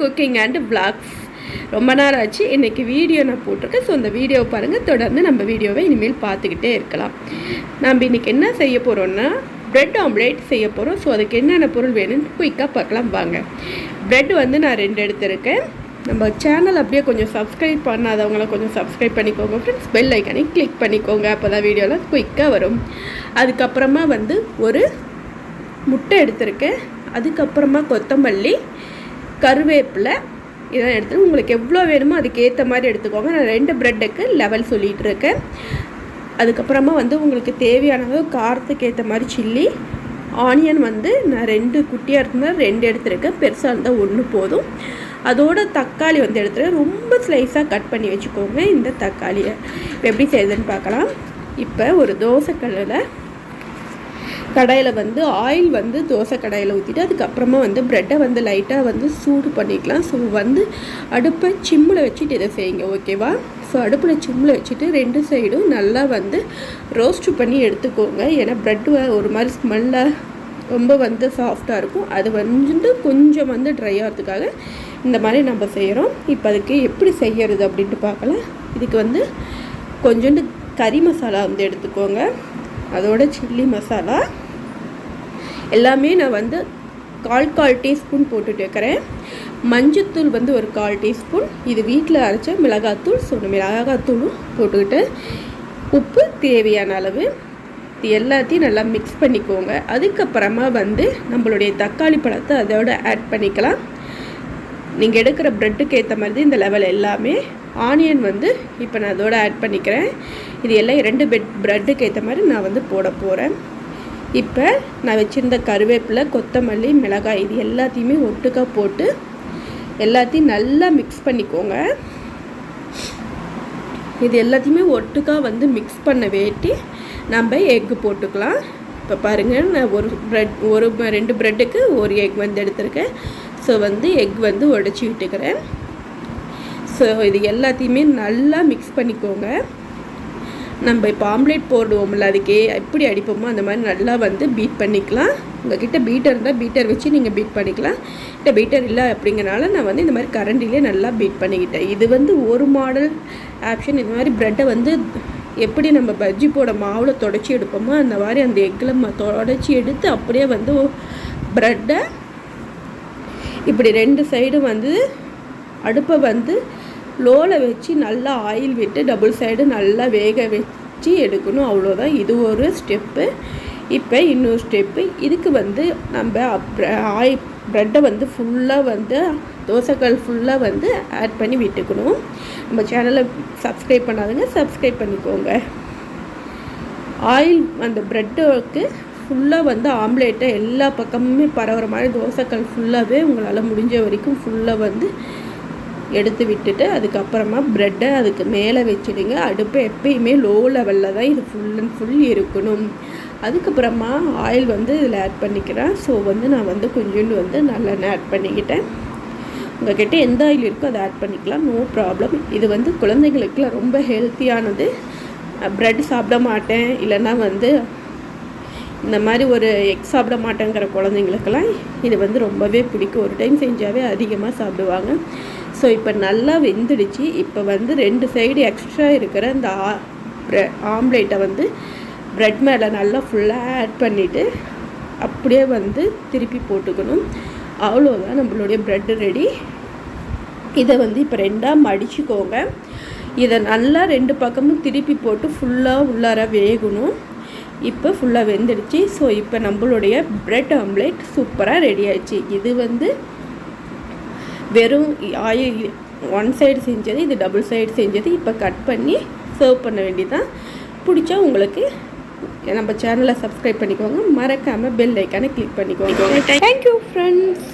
Cooking and vlogs. ரொம்ப நேரம் ஆச்சு. இன்றைக்கி வீடியோ நான் போட்டிருக்கேன். ஸோ அந்த வீடியோ பாருங்கள் தொடர்ந்து நம்ம வீடியோவை இனிமேல் பார்த்துக்கிட்டே இருக்கலாம். நம்ம இன்றைக்கி என்ன செய்ய போகிறோம்னா ப்ரெட் ஆம்லேட் செய்ய போகிறோம் ஸோ அதுக்கு என்னென்ன பொருள் வேணும்னு குயிக்காக பார்க்கலாம். வாங்க. ப்ரெட் வந்து நான் ரெண்டு எடுத்திருக்கேன். நம்ம சேனல் அப்படியே கொஞ்சம் சப்ஸ்கிரைப் பண்ணாதவங்கள கொஞ்சம் சப்ஸ்கிரைப் பண்ணிக்கோங்க ஃப்ரெண்ட்ஸ் பெல் ஐக்கானே கிளிக் பண்ணிக்கோங்க. அப்போ தான் வீடியோலாம் குயிக்காக வரும். அதுக்கப்புறமா வந்து ஒரு முட்டை எடுத்திருக்கேன். அதுக்கப்புறமா கொத்தமல்லி கருவேப்பிலை இதெல்லாம் எடுத்து உங்களுக்கு எவ்வளோ வேணுமோ அதுக்கேற்ற மாதிரி எடுத்துக்கோங்க. நான் ரெண்டு ப்ரெட்டுக்கு லெவல் சொல்லிகிட்டு இருக்கேன். அதுக்கப்புறமா வந்து உங்களுக்கு தேவையானது காரத்துக்கு ஏற்ற மாதிரி சில்லி ஆனியன் வந்து நான் ரெண்டு குட்டியாக இருந்தால் ரெண்டு எடுத்துருக்கேன். பெருசாக இருந்தால் ஒன்று போதும். அதோட தக்காளி வந்து எடுத்துருக்கேன் ரொம்ப ஸ்லைஸாக கட் பண்ணி வச்சுக்கோங்க. இந்த தக்காளியை இப்போ எப்படி செய்யுதுன்னு பார்க்கலாம். இப்போ ஒரு தோசைக்கல்லில் கடையில் வந்து ஆயில் வந்து தோசை கடையில் ஊற்றிட்டு அதுக்கப்புறமா வந்து ப்ரெட்டை வந்து லைட்டாக வந்து சூடு பண்ணிக்கலாம். ஸோ வந்து அடுப்பை சிம்மில் வச்சுட்டு இதை செய்யுங்க ஓகேவா ஸோ அடுப்பில் சிம்மில் வச்சுட்டு ரெண்டு சைடும் நல்லா வந்து ரோஸ்ட் பண்ணி எடுத்துக்கோங்க. ஏன்னா ப்ரெட் ஒரு மாதிரி ஸ்மெல்லாக ரொம்ப வந்து சாஃப்டாக இருக்கும். அது வந்து கொஞ்சம் வந்து ட்ரை ஆகிறதுக்காக இந்த மாதிரி நம்ம செய்கிறோம் இப்போ அதுக்கு எப்படி செய்யறது அப்படின்ட்டு பார்க்கலாம். இதுக்கு வந்து கொஞ்சோண்டு கறி மசாலா வந்து எடுத்துக்கோங்க. அதோட சில்லி மசாலா எல்லாமே நான் வந்து கால் கால் டீஸ்பூன் போட்டுட்டு இருக்கிறேன் மஞ்சத்தூள் வந்து ஒரு கால் டீஸ்பூன். இது வீட்டில் அரைச்ச மிளகாத்தூள் ஸோ மிளகாத்தூளும் போட்டுக்கிட்டு உப்பு தேவையான அளவு. இது எல்லாத்தையும் நல்லா மிக்ஸ் பண்ணிக்கோங்க. அதுக்கப்புறமா வந்து நம்மளுடைய தக்காளி பழத்தை அதோட ஆட் பண்ணிக்கலாம். நீங்கள் எடுக்கிற ப்ரெட்டுக்கு ஏற்ற மாதிரி இந்த லெவல் எல்லாமே ஆனியன் வந்து இப்போ நான் அதோட ஆட் பண்ணிக்கிறேன். இது எல்லாம் ரெண்டு பெட் ப்ரெட்டுக்கு ஏற்ற மாதிரி நான் வந்து போட போகிறேன் இப்போ நான் வச்சுருந்த கருவேப்பிலை கொத்தமல்லி மிளகாய் இது எல்லாத்தையுமே ஒட்டுக்கா போட்டு எல்லாத்தையும் நல்லா மிக்ஸ் பண்ணிக்கோங்க. இது எல்லாத்தையுமே ஒட்டுக்கா வந்து மிக்ஸ் பண்ண வேட்டி நம்ம எக்கு போட்டுக்கலாம். இப்போ பாருங்கள் நான் ஒரு ப்ரெட் ஒரு ரெண்டு ப்ரெட்டுக்கு ஒரு எக் வந்து எடுத்திருக்கேன். ஸோ வந்து எக் வந்து உடச்சி விட்டுக்கிறேன். ஸோ இது எல்லாத்தையுமே நல்லா மிக்ஸ் பண்ணிக்கோங்க. நம்ம இப்போ ஆம்லேட் போடுவோம்ல அதுக்கே எப்படி அடிப்போமோ அந்த மாதிரி நல்லா வந்து பீட் பண்ணிக்கலாம். உங்ககிட்ட பீட்டர் இருந்தால் பீட்டர் வச்சு நீங்கள் பீட் பண்ணிக்கலாம். இல்லை பீட்டர் இல்லை அப்படிங்கிறனால நான் வந்து இந்த மாதிரி கரண்டிலே நல்லா பீட் பண்ணிக்கிட்டேன். இது வந்து ஒரு மாடல் ஆப்ஷன் இந்த மாதிரி ப்ரெட்டை வந்து எப்படி நம்ம பஜ்ஜி போட மாவில் தொடச்சி எடுப்போமோ அந்த மாதிரி அந்த எக்கில் தொடச்சி எடுத்து அப்படியே வந்து ப்ரெட்டை இப்படி ரெண்டு சைடும் வந்து அடுப்பை வந்து லோவில் வச்சு நல்லா ஆயில் விட்டு டபுள் சைடு நல்லா வேக வச்சு எடுக்கணும். அவ்வளோதான் இது ஒரு ஸ்டெப்பு இப்போ இன்னொரு ஸ்டெப்பு இதுக்கு வந்து நம்ம ஆய் ப்ரெட்டை வந்து ஃபுல்லாக வந்து தோசைக்கல் ஃபுல்லாக வந்து ஆட் பண்ணி விட்டுக்கணும். நம்ம சேனலை சப்ஸ்கிரைப் பண்ணாதுங்க. சப்ஸ்கிரைப் பண்ணிக்கோங்க. ஆயில் அந்த ப்ரெட்டுக்கு ஃபுல்லாக வந்து ஆம்லேட்டை எல்லா பக்கமுமே பரவுற மாதிரி தோசைக்கல் ஃபுல்லாகவே உங்களால் முடிஞ்ச வரைக்கும் ஃபுல்லாக வந்து எடுத்து விட்டுட்டு அதுக்கப்புறமா ப்ரெட்டை அதுக்கு மேலே வச்சுடுங்க. அடுப்பு எப்பயுமே லோ லெவலில் தான் இது ஃபுல் அண்ட் ஃபுல் இருக்கணும். அதுக்கப்புறமா ஆயில் வந்து இதில் ஆட் பண்ணிக்கிறேன். ஸோ வந்து நான் வந்து கொஞ்சோண்டு வந்து நல்லெண்ணெய் ஆட் பண்ணிக்கிட்டேன். உங்கள்கிட்ட எந்த ஆயில் இருக்கோ அதை ஆட் பண்ணிக்கலாம். நோ ப்ராப்ளம் இது வந்து குழந்தைங்களுக்குலாம் ரொம்ப ஹெல்த்தியானது ப்ரெட் சாப்பிட மாட்டேன். இல்லைன்னா வந்து இந்த மாதிரி ஒரு எக் சாப்பிட மாட்டேங்கிற குழந்தைங்களுக்கெல்லாம் இது வந்து ரொம்பவே பிடிக்கும். ஒரு டைம் செஞ்சாவே அதிகமாக சாப்பிடுவாங்க. ஸோ இப்போ நல்லா வெந்துடுச்சு. இப்போ வந்து ரெண்டு சைடு எக்ஸ்ட்ரா இருக்கிற இந்த ஆம்லேட்டை வந்து ப்ரெட் மேலே நல்லா ஃபுல்லாக ஆட் பண்ணிவிட்டு அப்படியே வந்து திருப்பி போட்டுக்கணும். அவ்வளோதான் நம்மளுடைய ப்ரெட்டு ரெடி இதை வந்து இப்போ ரெண்டாக மடிச்சுக்கோங்க. இதை நல்லா ரெண்டு பக்கமும் திருப்பி போட்டு ஃபுல்லாக உள்ளார வேகணும். இப்போ ஃபுல்லாக வெந்துடுச்சு. ஸோ இப்போ நம்மளுடைய ப்ரெட் ஆம்லேட் சூப்பராக ரெடி ஆயிடுச்சு. இது வந்து வெறும் ஆயில் ஒன் சைடு செஞ்சது இது டபுள் சைடு செஞ்சது. இப்போ கட் பண்ணி சர்வ் பண்ண வேண்டியதான் பிடிச்சா உங்களுக்கு நம்ம சேனலை சப்ஸ்கிரைப் பண்ணிக்கோங்க. மறக்காமல் பெல் ஐக்கானை கிளிக் பண்ணிக்கோங்க. Thank you friends